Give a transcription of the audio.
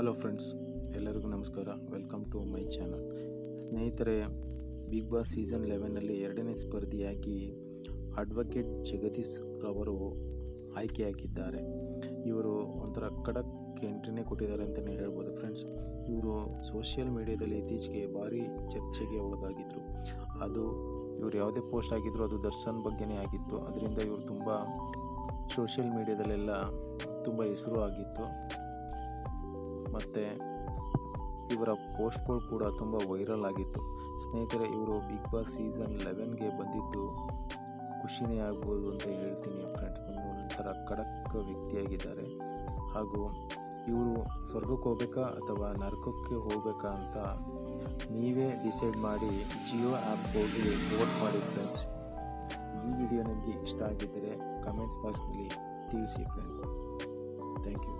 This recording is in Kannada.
ಹಲೋ ಫ್ರೆಂಡ್ಸ್ ಎಲ್ಲರಿಗೂ ನಮಸ್ಕಾರ. ವೆಲ್ಕಮ್ ಟು ಮೈ ಚಾನಲ್ ಸ್ನೇಹಿತರೆ ಬಿಗ್ ಬಾಸ್ ಸೀಸನ್ ಲೆವೆನ್ನಲ್ಲಿ ಎರಡನೇ ಸ್ಪರ್ಧಿಯಾಗಿ ಅಡ್ವೊಕೇಟ್ ಜಗದೀಶ್ ರವರು ಆಯ್ಕೆಯಾಗಿದ್ದಾರೆ ಇವರು ಒಂಥರ ಖಡಕ್ ಎಂಟ್ರಿನೇ ಕೊಟ್ಟಿದ್ದಾರೆ ಅಂತಲೇ ಹೇಳ್ಬೋದು ಫ್ರೆಂಡ್ಸ್ ಇವರು ಸೋಷಿಯಲ್ ಮೀಡಿಯಾದಲ್ಲಿ ಇತ್ತೀಚೆಗೆ ಭಾರಿ ಚರ್ಚೆಗೆ ಒಳಗಾಗಿದ್ದರು ಅದು ಇವರು ಯಾವುದೇ ಪೋಸ್ಟ್ ಆಗಿದ್ದರೂ ಅದು ದರ್ಶನ್ ಬಗ್ಗೆನೇ ಆಗಿತ್ತು. ಅದರಿಂದ ಇವರು ತುಂಬ ಸೋಷಿಯಲ್ ಮೀಡಿಯಾದಲ್ಲೆಲ್ಲ ತುಂಬ ಹೆಸರು ಆಗಿತ್ತು. ಮತ್ತು ಇವರ ಪೋಸ್ಟ್ಗಳು ಕೂಡ ತುಂಬ ವೈರಲ್ ಆಗಿತ್ತು. ಸ್ನೇಹಿತರೆ, ಇವರು ಬಿಗ್ ಬಾಸ್ ಸೀಸನ್ ಲೆವೆನ್ಗೆ ಬಂದಿದ್ದು ಖುಷಿನೇ ಆಗ್ಬೋದು ಅಂತ ಹೇಳ್ತೀನಿ ಫ್ರೆಂಡ್ಸ್ ಒಂಥರ ಖಡಕ್ ವ್ಯಕ್ತಿಯಾಗಿದ್ದಾರೆ. ಹಾಗೂ ಇವರು ಸ್ವರ್ಗಕ್ಕೆ ಹೋಗ್ಬೇಕಾ ಅಥವಾ ನರಕಕ್ಕೆ ಹೋಗಬೇಕಾ ಅಂತ ನೀವೇ ಡಿಸೈಡ್ ಮಾಡಿ ಜಿಯೋ ಆ್ಯಪ್ ಹೋಗಿ ವೋಟ್ ಮಾಡಿ ಫ್ರೆಂಡ್ಸ್ ಈ ವಿಡಿಯೋ ನಿಮಗೆ ಇಷ್ಟ ಆಗಿದ್ದರೆ ಕಮೆಂಟ್ಸ್ ಬಾಕ್ಸ್ನಲ್ಲಿ ತಿಳಿಸಿ ಫ್ರೆಂಡ್ಸ್ ಥ್ಯಾಂಕ್ ಯು